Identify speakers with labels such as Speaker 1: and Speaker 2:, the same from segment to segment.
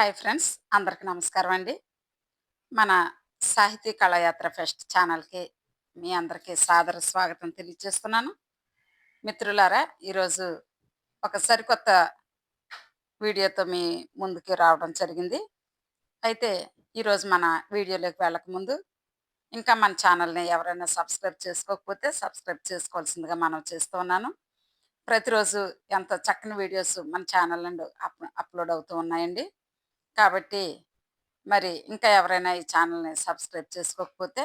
Speaker 1: Hi friends అందరికి నమస్కారం అండి. మన సాహితీ కళాయాత్ర ఫెస్ట్ ఛానల్కి మీ అందరికీ సాదర స్వాగతం తెలియజేస్తున్నాను. మిత్రులారా ఈరోజు ఒక సరికొత్త వీడియోతో మీ ముందుకి రావడం జరిగింది. అయితే ఈరోజు మన వీడియోలోకి వెళ్ళకముందు ఇంకా మన ఛానల్ని ఎవరైనా సబ్స్క్రైబ్ చేసుకోకపోతే సబ్స్క్రైబ్ చేసుకోవాల్సిందిగా మనం చేస్తూ ఉన్నాను. ప్రతిరోజు ఎంత చక్కని వీడియోస్ మన ఛానల్ నుండి అప్లోడ్ అవుతూ ఉన్నాయండి. కాబట్టి మరి ఇంకా ఎవరైనా ఈ ఛానల్ని సబ్స్క్రైబ్ చేసుకోకపోతే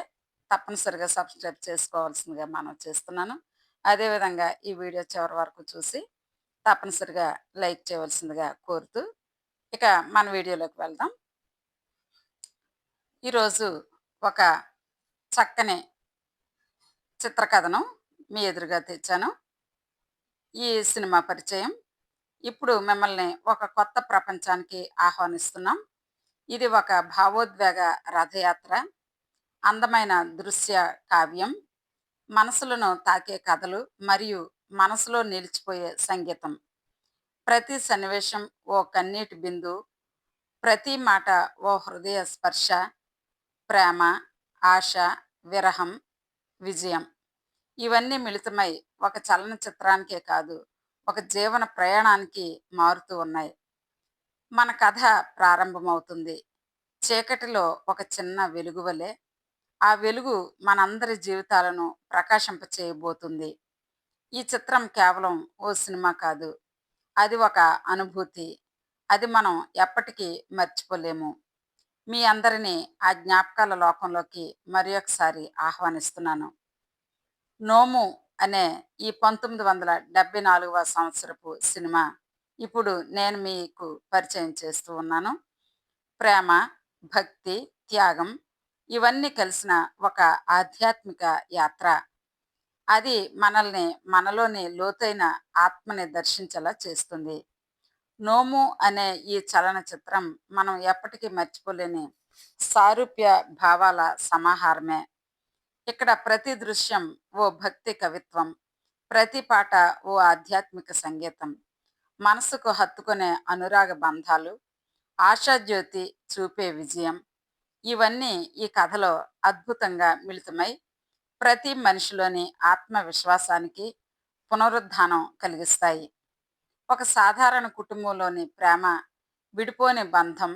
Speaker 1: తప్పనిసరిగా సబ్స్క్రైబ్ చేసుకోవాల్సిందిగా మనం చేస్తున్నాను. అదేవిధంగా ఈ వీడియో చివరి వరకు చూసి తప్పనిసరిగా లైక్ చేయవలసిందిగా కోరుతూ ఇక మన వీడియోలోకి వెళ్దాం. ఈరోజు ఒక చక్కని చిత్రకథను మీ ఎదురుగా తెచ్చాను. ఈ సినిమా పరిచయం ఇప్పుడు మిమ్మల్ని ఒక కొత్త ప్రపంచానికి ఆహ్వానిస్తున్నాం. ఇది ఒక భావోద్వేగ రథయాత్ర అందమైన దృశ్య కావ్యం మనసులను తాకే కథలు మరియు మనసులో నిలిచిపోయే సంగీతం. ప్రతి సన్నివేశం ఓ కన్నీటి బిందు ప్రతి మాట ఓ హృదయ స్పర్శ ప్రేమ ఆశ విరహం విజయం. ఇవన్నీ మిళితమై ఒక చలనచిత్రానికే కాదు ఒక జీవన ప్రయాణానికి మారుతూ ఉన్నాయి. మన కథ ప్రారంభమవుతుంది. చీకటిలో ఒక చిన్న వెలుగు వలె ఆ వెలుగు మనందరి జీవితాలను ప్రకాశింప చేయబోతుంది ఈ చిత్రం కేవలం ఓ సినిమా కాదు. అది ఒక అనుభూతి. అది మనం ఎప్పటికీ మర్చిపోలేము. మీ అందరినీ ఆ జ్ఞాపకాల లోకంలోకి మరి ఒకసారి ఆహ్వానిస్తున్నాను. నోము అనే ఈ పంతొమ్మిది వందల డెబ్బై నాలుగవ సంవత్సరపు సినిమా ఇప్పుడు నేను మీకు పరిచయం చేస్తూ ఉన్నాను. ప్రేమ భక్తి త్యాగం ఇవన్నీ కలిసిన ఒక ఆధ్యాత్మిక యాత్ర. అది మనల్ని మనలోని లోతైన ఆత్మని దర్శించేలా చేస్తుంది. నోము అనే ఈ చలనచిత్రం మనం ఎప్పటికీ మర్చిపోలేని సారూప్య భావాల సమాహారమే. ఇక్కడ ప్రతి దృశ్యం ఓ భక్తి కవిత్వం ప్రతి పాట ఓ ఆధ్యాత్మిక సంగీతం. మనసుకు హత్తుకునే అనురాగ బంధాలు ఆశాజ్యోతి చూపే విజయం ఇవన్నీ ఈ కథలో అద్భుతంగా మిళితమై ప్రతి మనిషిలోని ఆత్మవిశ్వాసానికి పునరుద్ధానం కలిగిస్తాయి. ఒక సాధారణ కుటుంబంలోని ప్రేమ విడిపోని బంధం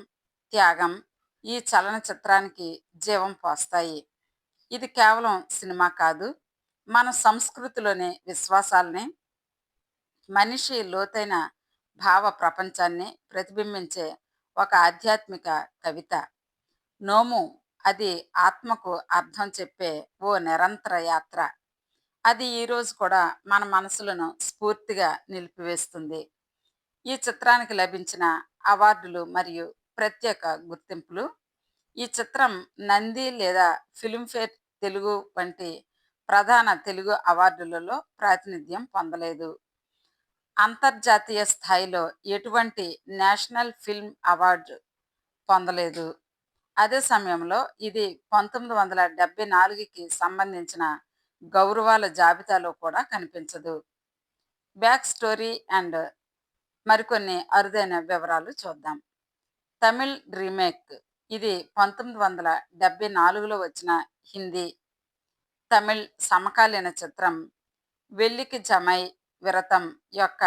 Speaker 1: త్యాగం ఈ చలనచిత్రానికి జీవం పోస్తాయి. ఇది కేవలం సినిమా కాదు. మన సంస్కృతిలోని విశ్వాసాలని మనిషి లోతైన భావ ప్రపంచాన్ని ప్రతిబింబించే ఒక ఆధ్యాత్మిక కవిత. నోము అది ఆత్మకు అర్థం చెప్పే ఓ నిరంతర యాత్ర. అది ఈరోజు కూడా మన మనసులను స్ఫూర్తిగా నిలిపివేస్తుంది. ఈ చిత్రానికి లభించిన అవార్డులు మరియు ప్రత్యేక గుర్తింపులు. ఈ చిత్రం నంది లేదా ఫిల్మ్ఫేర్ తెలుగు వంటి ప్రధాన తెలుగు అవార్డులలో ప్రాతినిధ్యం పొందలేదు. అంతర్జాతీయ స్థాయిలో ఎటువంటి నేషనల్ ఫిల్మ్ అవార్డు పొందలేదు. అదే సమయంలో ఇది పంతొమ్మిది వందల డెబ్బై నాలుగుకి సంబంధించిన గౌరవాల జాబితాలో కూడా కనిపించదు. బ్యాక్ స్టోరీ అండ్ మరికొన్ని అరుదైన వివరాలు చూద్దాం. తమిళ్ రీమేక్ ఇది పంతొమ్మిది వందల డెబ్బై నాలుగులో వచ్చిన హిందీ తమిళ్ సమకాలీన చిత్రం వెల్లికి జమై విరతం యొక్క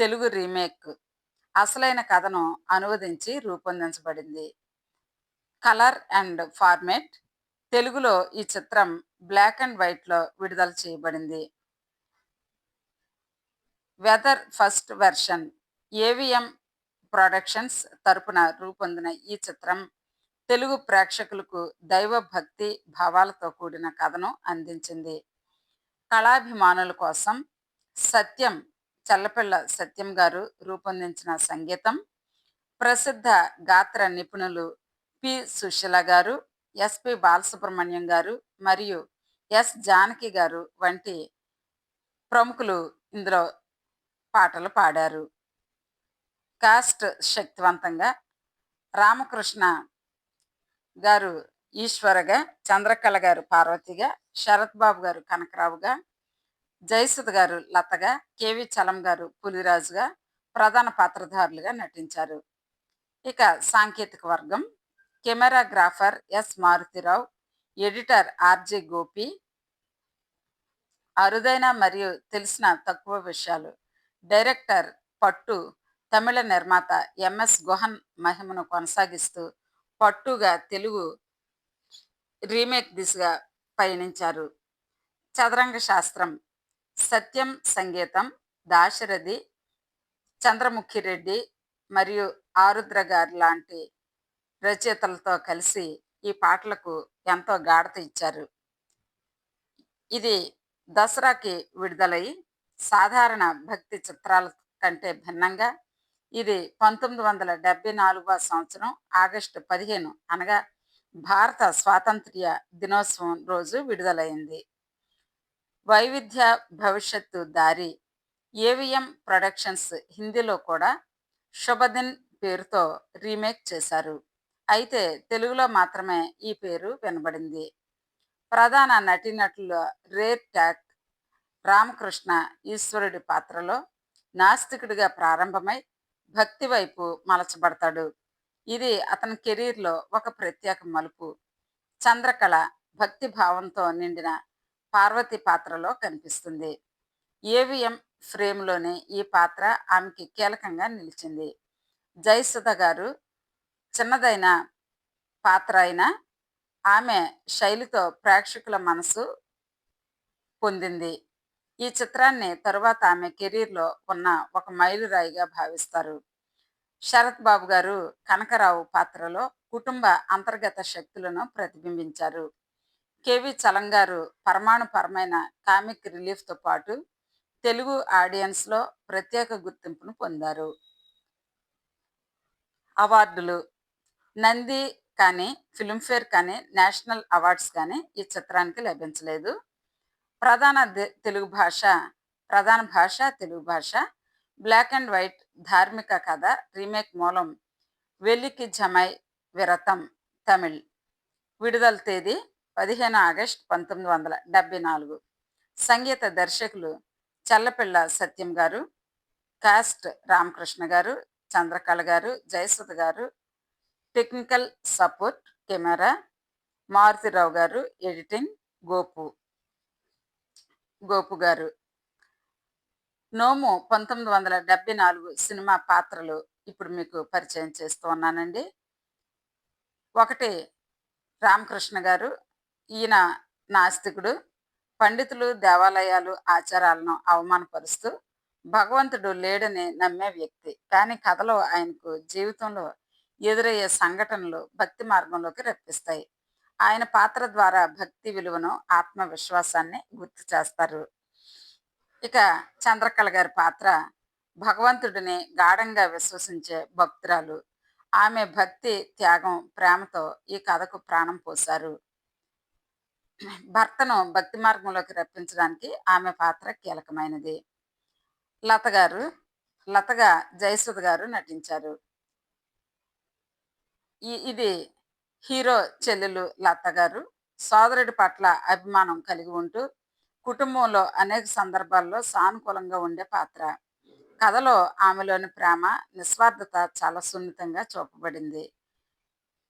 Speaker 1: తెలుగు రీమేక్. అసలైన కథను అనువదించి రూపొందించబడింది. కలర్ అండ్ ఫార్మేట్ తెలుగులో ఈ చిత్రం బ్లాక్ అండ్ వైట్లో విడుదల చేయబడింది. వెదర్ ఫస్ట్ వెర్షన్ ఏవిఎం ప్రొడక్షన్స్ తరపున రూపొందిన ఈ చిత్రం తెలుగు ప్రేక్షకులకు దైవ భక్తి భావాలతో కూడిన కథను అందించింది. కళాభిమానుల కోసం సత్యం చల్లపిల్ల సత్యం గారు రూపొందించిన సంగీతం ప్రసిద్ధ గాత్ర నిపుణులు పి. సుశీల గారు ఎస్పి బాలసుబ్రహ్మణ్యం గారు మరియు ఎస్. జానకి గారు వంటి ప్రముఖులు ఇందులో పాటలు పాడారు. కాస్ట్ శక్తివంతంగా రామకృష్ణ గారు ఈశ్వరగా చంద్రకళ గారు పార్వతిగా శరత్ బాబు గారు కనకరావుగా జయసుధ గారు లతగా కేవి చలం గారు పులిరాజుగా ప్రధాన పాత్రధారులుగా నటించారు. ఇక సాంకేతిక వర్గం. Cameragrapher S Maruti Rao editor RJ Gopi అరుదైన మరియు తెలిసిన తక్కువ విషయాలు. డైరెక్టర్ పట్టు తమిళ నిర్మాత ఎంఎస్ గుహన్ మహిమను కొనసాగిస్తూ పట్టుగా తెలుగు రీమేక్ దిశగా పయనించారు. చదరంగ శాస్త్రం సత్యం సంగీతం దాశరథి చంద్రముఖి రెడ్డి మరియు ఆరుద్ర గారు లాంటి రచయితలతో కలిసి ఈ పాటలకు ఎంతో గాఢత ఇచ్చారు. ఇది దసరాకి విడుదలై సాధారణ భక్తి చిత్రాల కంటే భిన్నంగా ఇది పంతొమ్మిది వందల డెబ్బై నాలుగవ సంవత్సరం ఆగస్టు పదిహేను అనగా భారత స్వాతంత్ర్య దినోత్సవం రోజు విడుదలైంది. వైవిధ్య భవిష్యత్తు దారి ఏవిఎం ప్రొడక్షన్స్ హిందీలో కూడా శుభదిన్ పేరుతో రీమేక్ చేశారు. అయితే తెలుగులో మాత్రమే ఈ పేరు వినబడింది. ప్రధాన నటీనటుల రేర్ ట్యాక్ రామకృష్ణ ఈశ్వరుడి పాత్రలో నాస్తికుడిగా ప్రారంభమై భక్తి వైపు మలచబడతాడు. ఇది అతని కెరీర్లో ఒక ప్రత్యేక మలుపు. చంద్రకళ భక్తి భావంతో నిండిన పార్వతి పాత్రలో కనిపిస్తుంది. ఏవిఎం ఫ్రేమ్లోని ఈ పాత్ర ఆమెకి కీలకంగా నిలిచింది. జయసుధ గారు చిన్నదైన పాత్ర అయినా ఆమె శైలితో ప్రేక్షకుల మనసు పొందింది. ఈ చిత్రాన్ని తరువాత ఆమె కెరీర్లో ఉన్న ఒక మైలురాయిగా భావిస్తారు. శరత్ బాబు గారు కనకరావు పాత్రలో కుటుంబ అంతర్గత శక్తులను ప్రతిబింబించారు. కేవి చలంగారు పరమాణుపరమైన కామిక్ రిలీఫ్తో పాటు తెలుగు ఆడియన్స్లో ప్రత్యేక గుర్తింపును పొందారు. అవార్డులు నంది కానీ ఫిల్మ్ఫేర్ కానీ నేషనల్ అవార్డ్స్ కానీ ఈ చిత్రానికి లభించలేదు. ప్రధాన తెలుగు భాష ప్రధాన భాష తెలుగు భాష బ్లాక్ అండ్ వైట్ ధార్మిక కథ రీమేక్ మూలం వెలికి జమై విరతం తమిళ్ విడుదల తేదీ పదిహేను ఆగస్ట్ పంతొమ్మిది వందల డెబ్బై నాలుగు. సంగీత దర్శకులు చల్లపిల్ల సత్యం గారు కాస్ట్ రామకృష్ణ గారు చంద్రకళ గారు జయసుధ గారు టెక్నికల్ సపోర్ట్ కెమెరా మారుతిరావు గారు ఎడిటింగ్ గోపు. గోపు గారు. నోము పంతొమ్మిది వందల డెబ్బై నాలుగు సినిమా పాత్రలు ఇప్పుడు మీకు పరిచయం చేస్తూ ఉన్నానండి. ఒకటి రామకృష్ణ గారు ఈయన నాస్తికుడు. పండితులు దేవాలయాలు ఆచారాలను అవమానపరుస్తూ భగవంతుడు లేడని నమ్మే వ్యక్తి. కానీ కథలో ఆయనకు జీవితంలో ఎదురయ్యే సంఘటనలు భక్తి మార్గంలోకి రప్పిస్తాయి. ఆయన పాత్ర ద్వారా భక్తి విలువను ఆత్మవిశ్వాసాన్ని గుర్తు చేస్తారు. ఇక చంద్రకళ గారి పాత్ర భగవంతుడిని గాఢంగా విశ్వసించే భక్తురాలు. ఆమె భక్తి త్యాగం ప్రేమతో ఈ కథకు ప్రాణం పోశారు. భర్తను భక్తి మార్గంలోకి రప్పించడానికి ఆమె పాత్ర కీలకమైనది. లత గారు లతగా జయసుధ గారు నటించారు. ఈ ఇది హీరో చెల్లెలు లత గారు సోదరుడి పట్ల అభిమానం కలిగి ఉంటూ కుటుంబంలో అనేక సందర్భాల్లో సానుకూలంగా ఉండే పాత్ర. కథలో ఆమెలోని ప్రేమ నిస్వార్థత చాలా సున్నితంగా చూపబడింది.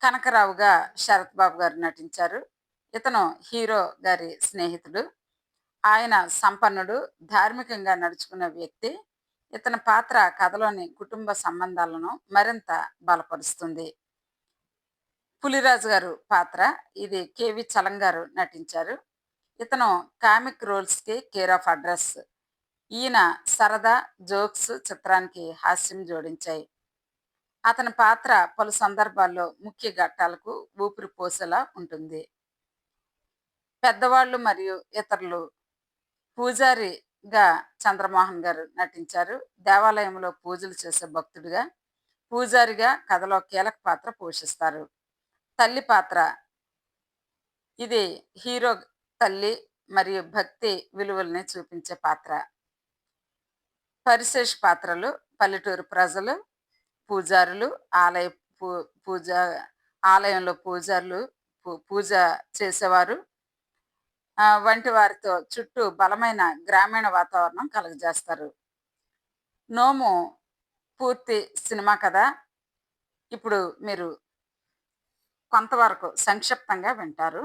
Speaker 1: కనకరావుగా శరత్ బాబు గారు నటించారు. ఇతను హీరో గారి స్నేహితుడు. ఆయన సంపన్నుడు ధార్మికంగా నడుచుకునే వ్యక్తి. ఇతని పాత్ర కథలోని కుటుంబ సంబంధాలను మరింత బలపరుస్తుంది. పులిరాజు గారు పాత్ర. ఇది కేవి చలం గారు నటించారు. ఇతను కామిక్ రోల్స్కి కేర్ ఆఫ్ అడ్రస్. ఈయన సరదా జోక్స్ చిత్రానికి హాస్యం జోడించాయి. అతని పాత్ర పలు సందర్భాల్లో ముఖ్య ఘట్టాలకు ఊపిరి పోసేలా ఉంటుంది. పెద్దవాళ్ళు మరియు ఇతరులు. పూజారిగా చంద్రమోహన్ గారు నటించారు. దేవాలయంలో పూజలు చేసే భక్తుడిగా పూజారిగా కథలో కీలక పాత్ర పోషిస్తారు. తల్లి పాత్ర. ఇది హీరో తల్లి మరియు భక్తి విలువల్ని చూపించే పాత్ర. పరిశేష పాత్రలు పల్లెటూరు ప్రజలు పూజారులు ఆలయ పూ పూజ ఆలయంలో పూజారులు పూజ చేసేవారు. వంటి వారితో చుట్టూ బలమైన గ్రామీణ వాతావరణం కలుగజేస్తారు. నోము పూర్తి సినిమా కథ ఇప్పుడు మీరు కొంతవరకు సంక్షిప్తంగా వింటారు.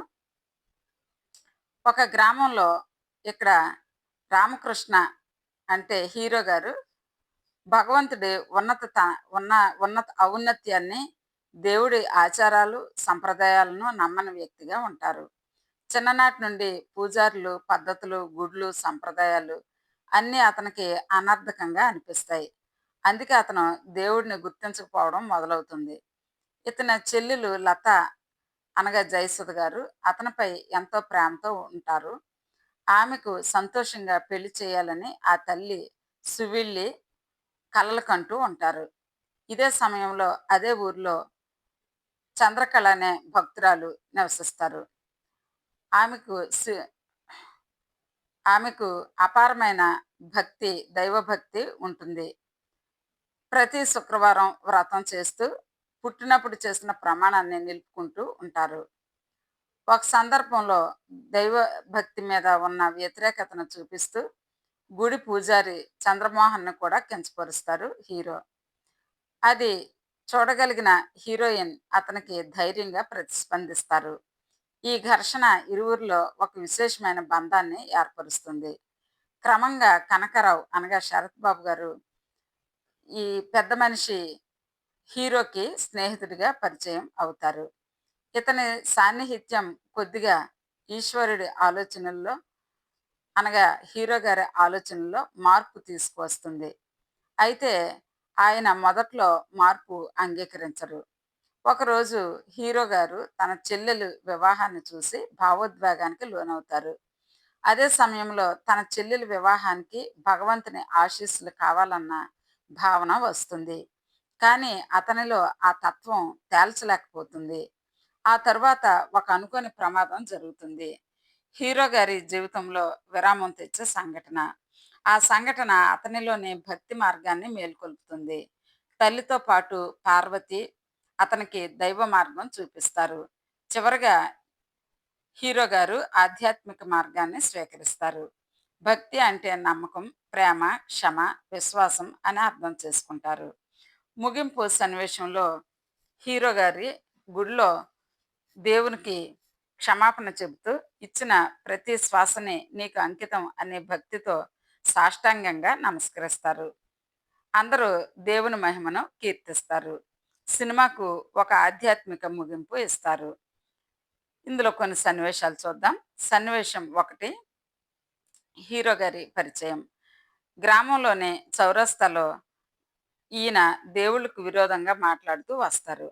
Speaker 1: ఒక గ్రామంలో ఇక్కడ రామకృష్ణ అంటే హీరో గారు భగవంతుడి ఉన్నత ఉన్న ఉన్నత ఔన్నత్యాన్ని దేవుడి ఆచారాలు సంప్రదాయాలను నమ్మని వ్యక్తిగా ఉంటారు. చిన్ననాటి నుండి పూజారులు పద్ధతులు గుడ్లు సంప్రదాయాలు అన్నీ అతనికి అనర్థకంగా అనిపిస్తాయి. అందుకే అతను దేవుడిని గుర్తించకపోవడం మొదలవుతుంది. ఇతని చెల్లెలు లత అనగా జయసుధ గారు. అతనిపై ఎంతో ప్రేమతో ఉంటారు. ఆమెకు సంతోషంగా పెళ్ళి చేయాలని ఆ తల్లి సువిళ్ళి కలలు కంటూ ఉంటారు. ఇదే సమయంలో అదే ఊర్లో చంద్రకళ అనే భక్తురాలు నివసిస్తారు. ఆమెకు సి- ఆమెకు అపారమైన భక్తి దైవభక్తి ఉంటుంది. ప్రతి శుక్రవారం వ్రతం చేస్తూ పుట్టినప్పుడు చేసిన ప్రమాణాన్ని నిలుపుకుంటూ ఉంటారు. ఒక సందర్భంలో దైవ భక్తి మీద ఉన్న వ్యతిరేకతను చూపిస్తూ గుడి పూజారి చంద్రమోహన్ను కూడా కించపరుస్తారు హీరో. అది చూడగలిగిన హీరోయిన్ అతనికి ధైర్యంగా ప్రతిస్పందిస్తారు. ఈ ఘర్షణ ఇరువురిలో ఒక విశేషమైన బంధాన్ని ఏర్పరుస్తుంది. క్రమంగా కనకరావు అనగా శరత్ బాబు గారు ఈ పెద్ద మనిషి హీరోకి స్నేహితుడిగా పరిచయం అవుతారు. ఇతని సాన్నిహిత్యం కొద్దిగా ఈశ్వరుడి ఆలోచనల్లో అనగా హీరో గారి ఆలోచనల్లో మార్పు తీసుకువస్తుంది. అయితే ఆయన మొదట్లో మార్పు అంగీకరించరు. ఒకరోజు హీరో గారు తన చెల్లెలు వివాహాన్ని చూసి భావోద్వేగానికి లోనవుతారు. అదే సమయంలో తన చెల్లెలు వివాహానికి భగవంతుని ఆశీస్సులు కావాలన్న భావన వస్తుంది. కానీ అతనిలో ఆ తత్వం తేల్చలేకపోతుంది. ఆ తర్వాత ఒక అనుకోని ప్రమాదం జరుగుతుంది. హీరో గారి జీవితంలో విరామం తెచ్చే సంఘటన. ఆ సంఘటన అతనిలోని భక్తి మార్గాన్ని మేల్కొల్పుతుంది. తల్లితో పాటు పార్వతి అతనికి దైవ మార్గం చూపిస్తారు. చివరగా హీరో గారు ఆధ్యాత్మిక మార్గాన్ని స్వీకరిస్తారు. భక్తి అంటే నమ్మకం ప్రేమ క్షమ విశ్వాసం అని అర్థం చేసుకుంటారు. ముగింపు సన్నివేశంలో హీరో గారి గుడిలో దేవునికి క్షమాపణ చెబుతూ ఇచ్చిన ప్రతి శ్వాసని నీకు అంకితం అనే భక్తితో సాష్టాంగంగా నమస్కరిస్తారు. అందరూ దేవుని మహిమను కీర్తిస్తారు. సినిమాకు ఒక ఆధ్యాత్మిక ముగింపు ఇస్తారు. ఇందులో కొన్ని సన్నివేశాలు చూద్దాం. సన్నివేశం ఒకటి హీరో గారి పరిచయం. గ్రామంలోనే చౌరస్తాలో ఈయన దేవుళ్ళకు విరోధంగా మాట్లాడుతూ వస్తారు.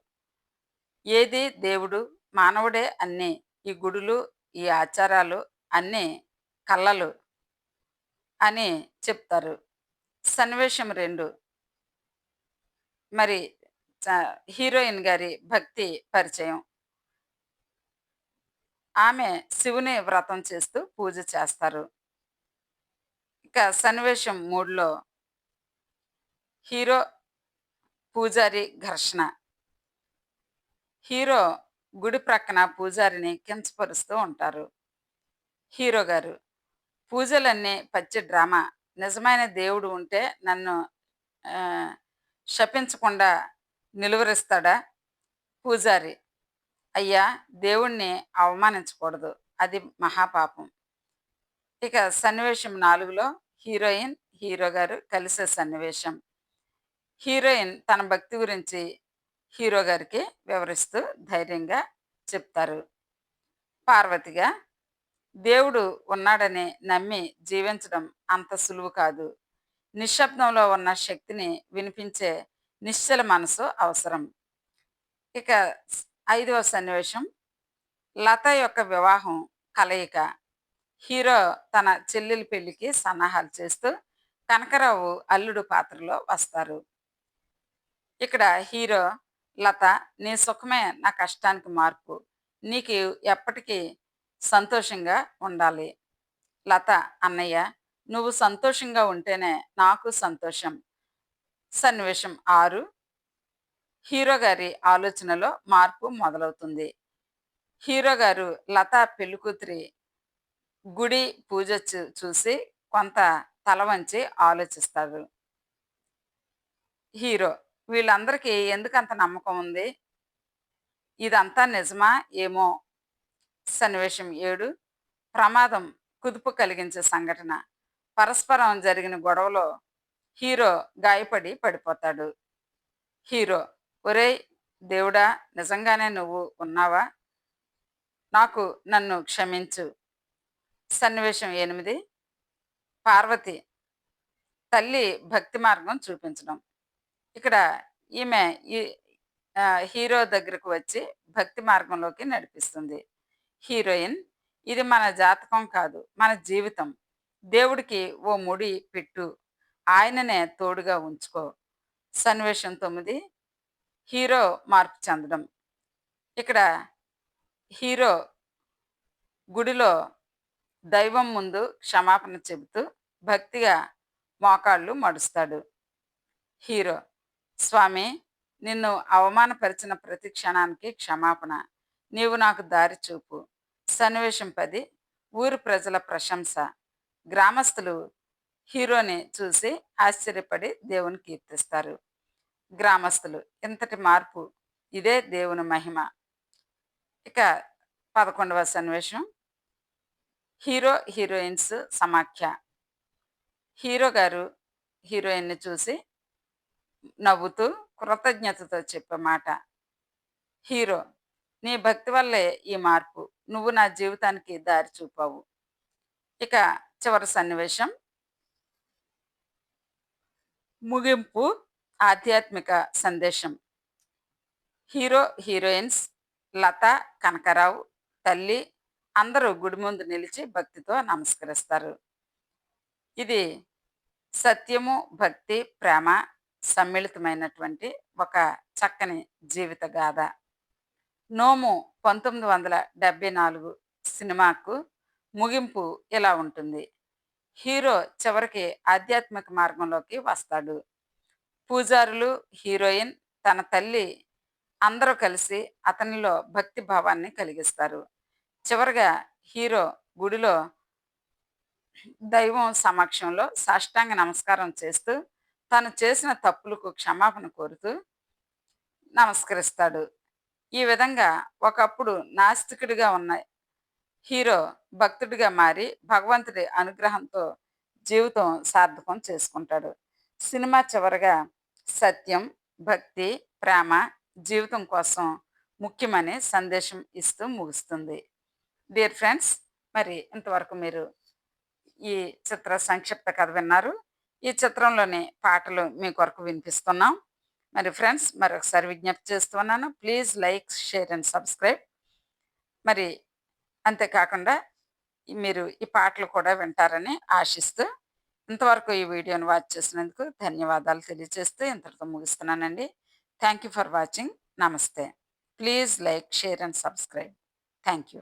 Speaker 1: ఏది దేవుడు మానవుడే అన్నీ ఈ గుడులు ఈ ఆచారాలు అన్నీ కళ్ళలు అని చెప్తారు. సన్నివేశం రెండు. మరి హీరోయిన్ గారి భక్తి పరిచయం. ఆమె శివుని వ్రతం చేస్తూ పూజ చేస్తారు. ఇక సన్నివేశం మూడులో హీరో పూజారి ఘర్షణ. హీరో గుడి ప్రక్కన పూజారిని కించపరుస్తూ ఉంటారు. హీరో గారు పూజలన్నీ పచ్చి డ్రామా. నిజమైన దేవుడు ఉంటే నన్ను శపించకుండా నిలువరిస్తాడా? పూజారి అయ్యా దేవుణ్ణి అవమానించకూడదు. అది మహాపాపం. ఇక సన్నివేశం నాలుగులో హీరోయిన్ హీరో గారు కలిసే సన్నివేశం. హీరోయిన్ తన భక్తి గురించి హీరో గారికి వివరిస్తూ ధైర్యంగా చెప్తారు. పార్వతిగా దేవుడు ఉన్నాడని నమ్మి జీవించడం అంత సులువు కాదు. నిశ్శబ్దంలో ఉన్న శక్తిని వినిపించే నిశ్చల మనసు అవసరం ఇక ఐదవ సన్నివేశం లత యొక్క వివాహం కలయిక. హీరో తన చెల్లెలి పెళ్ళికి సన్నాహాలు చేస్తూ కనకరావు అల్లుడు పాత్రలో వస్తారు. ఇక్కడ హీరో లత నీ సుఖమే నా కష్టానికి మార్పు. నీకు ఎప్పటికీ సంతోషంగా ఉండాలి. లత అన్నయ్య నువ్వు సంతోషంగా ఉంటేనే నాకు సంతోషం. సన్నివేశం ఆరు. హీరో గారి ఆలోచనలో మార్పు మొదలవుతుంది. హీరో గారు లత పెళ్ళికూతురి గుడి పూజ చూసి కొంత తల వంచి ఆలోచిస్తారు. హీరో వీళ్ళందరికీ ఎందుకంత నమ్మకం ఉంది? ఇదంతా నిజమా? ఏమో? సన్నివేశం ఏడు. ప్రమాదం కుదుపు కలిగించే సంఘటన. పరస్పరం జరిగిన గొడవలో హీరో గాయపడి పడిపోతాడు. హీరో ఒరేయ్ దేవుడా నిజంగానే నువ్వు ఉన్నావా? నాకు నన్ను క్షమించు. సన్నివేశం ఎనిమిది. పార్వతి తల్లి భక్తి మార్గం చూపించడం. ఇక్కడ ఈమె ఈ హీరో దగ్గరకు వచ్చి భక్తి మార్గంలోకి నడిపిస్తుంది. హీరోయిన్ ఇది మన జాతకం కాదు మన జీవితం. దేవుడికి ఓ ముడి పెట్టు ఆయననే తోడుగా ఉంచుకో. సన్నివేశం తొమ్మిది హీరో మార్పు చెందడం. ఇక్కడ హీరో గుడిలో దైవం ముందు క్షమాపణ చెబుతూ భక్తిగా మోకాళ్ళు మడుస్తాడు. హీరో స్వామి నిన్ను అవమానపరిచిన ప్రతి క్షణానికి క్షమాపణ. నీవు నాకు దారి చూపు. సన్నివేశం పది ఊరి ప్రజల ప్రశంస. గ్రామస్తులు హీరోని చూసి ఆశ్చర్యపడి దేవుని కీర్తిస్తారు. గ్రామస్తులు ఇంతటి మార్పు ఇదే దేవుని మహిమ. ఇక పదకొండవ సన్నివేశం. హీరో హీరోయిన్స్ సమాఖ్య. హీరో గారు హీరోయిన్ని చూసి నవ్వుతూ కృతజ్ఞతతో చెప్పే మాట. హీరో నీ భక్తి వల్లే ఈ మార్పు. నువ్వు నా జీవితానికి దారి చూపావు. ఇక చివరి సన్నివేశం. ముగింపు ఆధ్యాత్మిక సందేశం. హీరో హీరోయిన్స్ లత కనకరావు తల్లి అందరూ గుడి ముందు నిలిచి భక్తితో నమస్కరిస్తారు. ఇది సత్యము భక్తి ప్రేమ సమ్మిళితమైనటువంటి ఒక చక్కని జీవిత గాథ. నోము పంతొమ్మిది వందల డెబ్బై నాలుగు సినిమాకు ముగింపు ఇలా ఉంటుంది. హీరో చివరికి ఆధ్యాత్మిక మార్గంలోకి వస్తాడు. పూజారులు హీరోయిన్ తన తల్లి అందరూ కలిసి అతనిలో భక్తి భావాన్ని కలిగిస్తారు. చివరిగా హీరో గుడిలో దైవం సమక్షంలో సాష్టాంగ నమస్కారం చేస్తూ తను చేసిన తప్పులకు క్షమాపణ కోరుతూ నమస్కరిస్తాడు. ఈ విధంగా ఒకప్పుడు నాస్తికుడిగా ఉన్న హీరో భక్తుడిగా మారి భగవంతుడి అనుగ్రహంతో జీవితం సార్థకం చేసుకుంటాడు. సినిమా చివరగా సత్యం భక్తి ప్రేమ జీవితం కోసం ముఖ్యమని సందేశం ఇస్తూ ముగుస్తుంది. డియర్ ఫ్రెండ్స్ మరి ఇంతవరకు మీరు ఈ చిత్ర సంక్షిప్త కథ విన్నారు. ఈ చిత్రంలోని పాటలు మీ కొరకు వినిపిస్తున్నాం. మరి ఫ్రెండ్స్ మరొకసారి విజ్ఞప్తి చేస్తున్నాను please like share and subscribe. మరి అంతేకాకుండా మీరు ఈ పాటలు కూడా వింటారని ఆశిస్తూ ఇంతవరకు ఈ వీడియోను వాచ్ చేసినందుకు ధన్యవాదాలు తెలియజేస్తూ ఇంతటితో ముగిస్తున్నానండి. థ్యాంక్ యూ ఫర్ వాచింగ్ నమస్తే please like share and subscribe thank you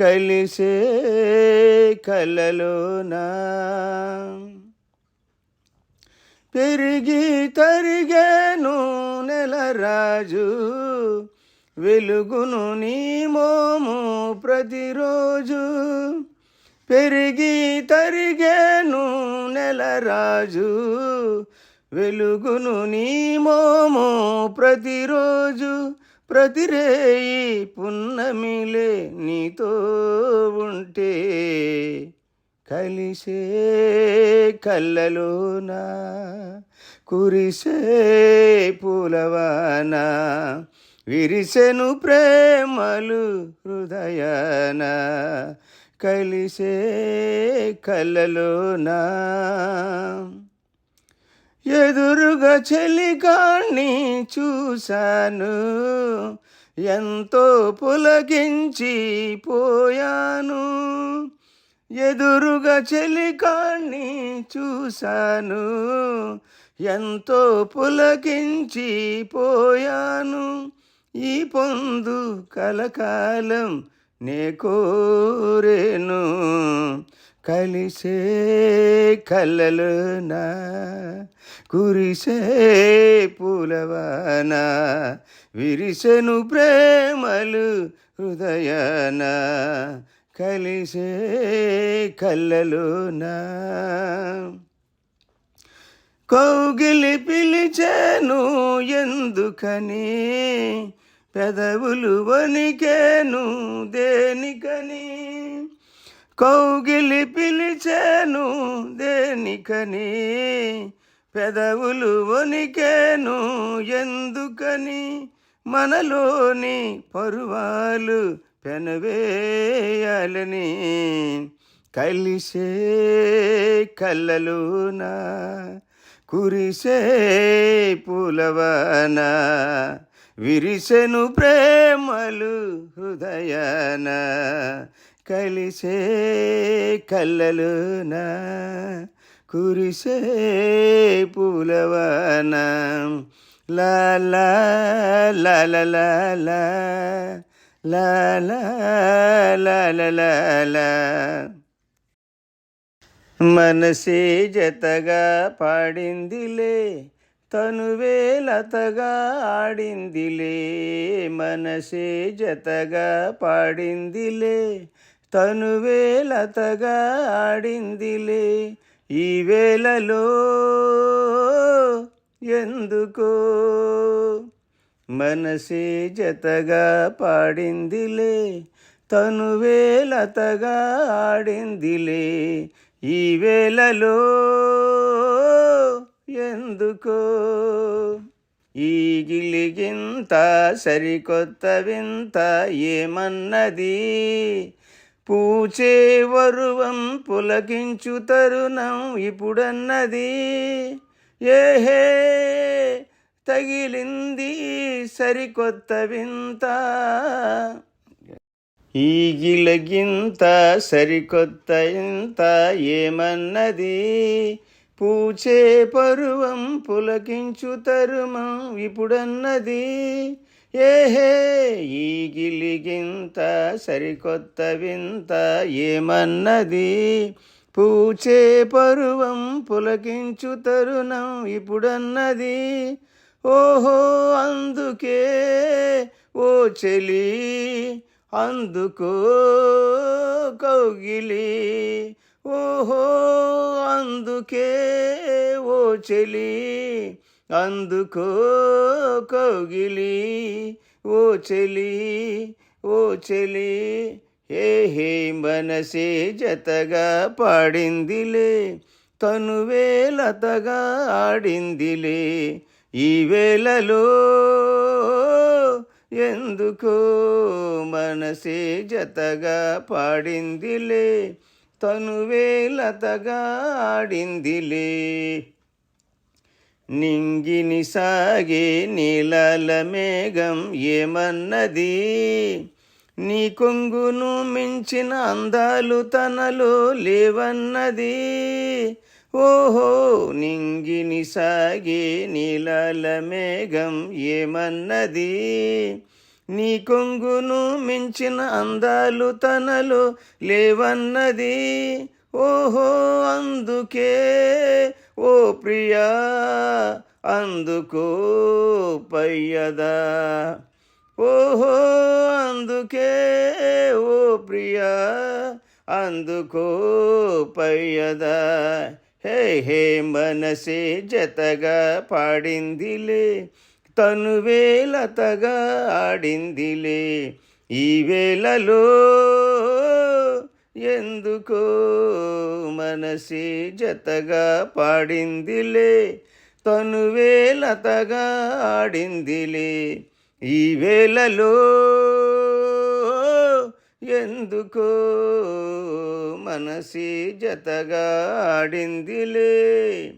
Speaker 2: కలిసే కలలోన పెరిగి తరిగాను నెల రాజు వెలుగును నీ మోము ప్రతిరోజు. పెరిగి నెల రాజు వెలుగును నీ మోము ప్రతిరోజు. ప్రతిరేయి పున్నమిలే నీతో ఉంటే కలిసే కళ్ళలోన కురిసే పూలవాన విరిసెను ప్రేమలు హృదయాన కలిసే కళ్ళలోనా. ఎదురుగా చెలికాణ్ణి చూశాను. ఎంతో పులకించి పోయాను. ఎదురుగా చెలికాణ్ణి చూశాను. ఎంతో పులకించి పోయాను. ఈ పొందు కలకాలం నే కోరేను. కలిసే కళ్ళలోన కురిసే పూలవాన విరిసెను ప్రేమలు హృదయాన కలిసే కళ్ళలోన. కౌగిలి పిలిచాను ఎందుకని పెదవులు వణికేను దేనికని. కౌగిలి పిలిచాను దేనికని పెదవులు వణికేను ఎందుకని? మనలోని పరువాలు పెనవేయాలని కలిసే కళ్ళలోన కురిసే పూలవాన విరిసెను ప్రేమలు హృదయాన కలిసే కళ్ళలోనా. కురిసేపులవన మనసే జతగా పాడిందిలే తను వేలతగా ఆడిందిలే మనసే జతగా పాడిందిలే తను వేలతగా ఆడిందిలే ఈ వేళలో ఎందుకో మనసే జతగా పాడిందిలే తనువే లతగా ఆడిందిలే. ఈ వేళలో ఎందుకో ఈ గిలిగింత సరికొత్త వింత ఏమన్నది? పూచే వరువం పులకించు తరుణం ఇప్పుడన్నది. ఏహే తగిలింది సరికొత్త వింత. ఈగిలగింత సరికొత్త ఇంత ఏమన్నది? పూచే పరువం పులకించు తరుమం ఇప్పుడన్నది. ఏహే ఈ గిలిగింత సరికొత్త వింత ఏమన్నది? పూచే పరువం పులకించు తరుణం ఇప్పుడన్నది. ఓహో అందుకే ఓ చెలి అందుకో కౌగిలి. ఓహో అందుకే ఓ చెలి అందుకో కౌగిలి ఓ చెలి ఓ చెలి హే హే మనసే జతగా పాడిందిలే తనువే లతగా ఆడిందిలే ఈ వేళలో ఎందుకో మనసే జతగా పాడిందిలే తనువే లతగా ఆడిందిలే. నింగిని సాగే నీలాల మేఘం ఏమన్నది? నీ కొంగును మించిన అందాలు తనలో లేవన్నది. ఓహో నింగిని సాగే నీలాల మేఘం ఏమన్నది? నీ కొంగును మించిన అందాలు తనలో లేవన్నది. ఓహో అందుకే ఓ ప్రియా అందుకో పయ్యదా. ఓహో అందుకే ఓ ప్రియా అందుకో పయ్యదా. హే హే మనసే జతగా పాడిందిలే తనువే లతగా ఆడిందిలే ఈ వేళలో ఎందుకో మనసే జతగా పాడిందిలే తనువే లతగా ఆడిందిలే ఈ వేళలో. ఎందుకో మనసి జతగా ఆడిందిలే